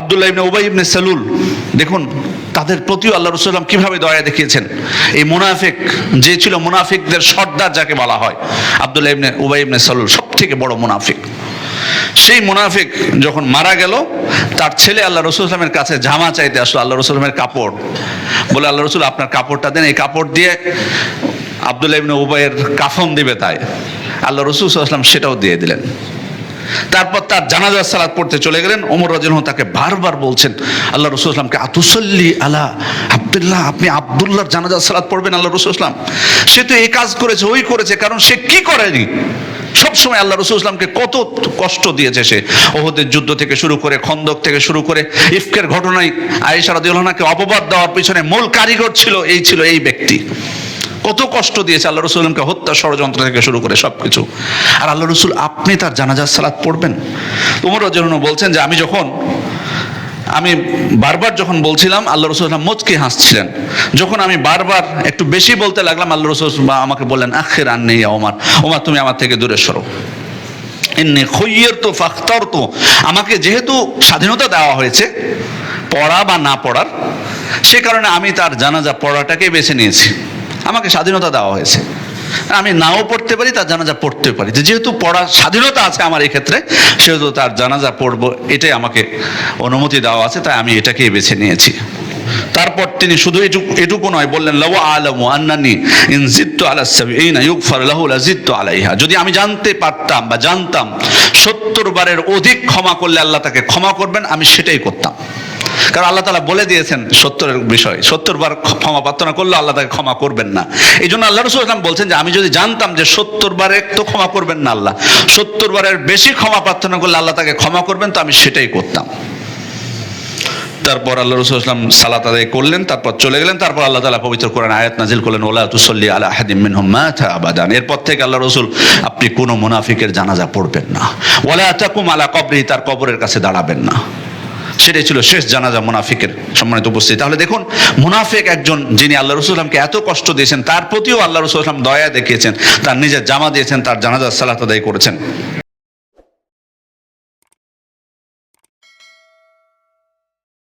আবদুল্লাহ ইবনে উবাই ইবনে সালুল, দেখুন, তাদের প্রতিও আল্লাহ রসুলাম কীভাবে দয়া দেখিয়েছেন? এই মুনাফিক, যে ছিল মুনাফিকদের সর্দার যাকে বলা হয়, আবদুল্লাহ ইবনে উবাই ইবনে সালুল সব থেকে বড় মুনাফিক। সেই মুনাফিক যখন মারা গেল, তার ছেলে আল্লাহ রসুল ইসলামের কাছে জামা চাইতে আসলো আল্লাহ রসুল ইসলামের কাপড়। বলে, আল্লাহ রসুল, আপনার কাপড়টা দেন, এই কাপড় দিয়ে আবদুল্লাহ ইবনে উবাইয়ের কাফন দিবে তাই। আল্লাহ রসুল ইসলাম সেটাও দিয়ে দিলেন। তারপর তার জানাজা সালাত পড়তে চলে গেলেন। ওমর রাজন তাকে বারবার বলছেন, আল্লাহ রসুল ইসলামকে আতুসল্লি আলা আবদুল্লাহ, আপনি আবদুল্লাহর জানাজা সালাত পড়বেন আল্লাহ রসুল ইসলাম সে তো এই কাজ করেছে, ওই করেছে, কারণ সে কি করেনি? সবসময় আল্লাহ রসুল ইসলামকে কত কষ্ট দিয়েছে সে। ওহদের যুদ্ধ থেকে শুরু করে, খন্দক থেকে শুরু করে, ইফকের ঘটনায় আয়েশা রাদিউল্লাহকে অপবাদ দেওয়ার পিছনে মূল কারিগর ছিল, এই ছিল এই ব্যক্তি। কত কষ্ট দিয়েছে আল্লাহ রসুলকে হত্যা ষড়যন্ত্র থেকে শুরু করে সব কিছু আর আল্লাহ রসুল, আপনি তার জানাজার সালাত পড়বেন। উমর জন্য বলছেন যে, আমি যখন, আমি বারবার যখন বলছিলাম, আল্লাহ রসুল মুচকি হাসছিলেন। যখন আমি বারবার একটু বেশি বলতে লাগলাম, আল্লাহ রসুল বা আমাকে বললেন, আখের আর নেই ওমার ওমার তুমি আমার থেকে দূরে সরো। এমনি খইয়ের তো ফাখতার তো আমাকে যেহেতু স্বাধীনতা দেওয়া হয়েছে, পড়া বা না পড়ার, সে কারণে আমি তার জানাজা পড়াটাকে বেছে নিয়েছি। আমাকে স্বাধীনতা দেওয়া হয়েছে। আমি নাও পড়তে পারি, তার জানাজা পড়তে পারি। যেহেতু পড়ার স্বাধীনতা আছে আমার ক্ষেত্রে সেহেতু তার জানাজা পড়ব, এটাই আমাকে অনুমতি দেওয়া আছে, তাই আমি এটাকেই বেছে নিয়েছি। তারপর তিনি শুধু এটুকু এটুকু নয়, বললেন, লাউ আলামু আন্নানি ইন জিত্তু আলা সাবিঈনা ইউগফার লাহু লাজিত্তু আলাইহা। যদি আমি জানতে পারতাম বা জানতাম, সত্তর বারের অধিক ক্ষমা করলে আল্লাহ তাকে ক্ষমা করবেন, আমি সেটাই করতাম। কারণ আল্লাহ তালা বলে দিয়েছেন সত্তরের বিষয়। সত্তর বার ক্ষমা প্রার্থনা করলে আল্লাহ তাকে ক্ষমা করবেন না। এই জন্য আল্লাহ রসুল ইসলাম বলছেন যে, আমি যদি জানতাম যে সত্তর বারে তো ক্ষমা করবেন না আল্লাহ সত্তর বারের বেশি ক্ষমা প্রার্থনা করলে আল্লাহ তাকে ক্ষমা করবেন, তো আমি সেটাই করতাম। তারপর আল্লাহ রসুল ইসলাম সালাত আদায় করলেন, তারপর চলে গেলেন, তারপর আল্লাহ তালা পবিত্র কোরআন আয়াত নাজিল করলেন ওলা তুসল্লি আলা হাদিম মিনহুম মাথা আবাদান। এরপর থেকে আল্লাহ রসুল, আপনি কোনো মুনাফিকের জানাজা পড়বেন না। ওলা তাকুম আলা কবরি, তার কবরের কাছে দাঁড়াবেন না। সেটাই ছিল শেষ জানাজা মুনাফিকের সম্মানিত উপস্থিত। তাহলে দেখুন, মুনাফিক একজন যিনি আল্লাহ রসুলামকে এত কষ্ট দিয়েছেন, তার প্রতিও আল্লাহ রসুলাম দয়া দেখিয়েছেন, তার নিজের জামা দিয়েছেন, তার জানাজা সালাত আদায় করেছেন।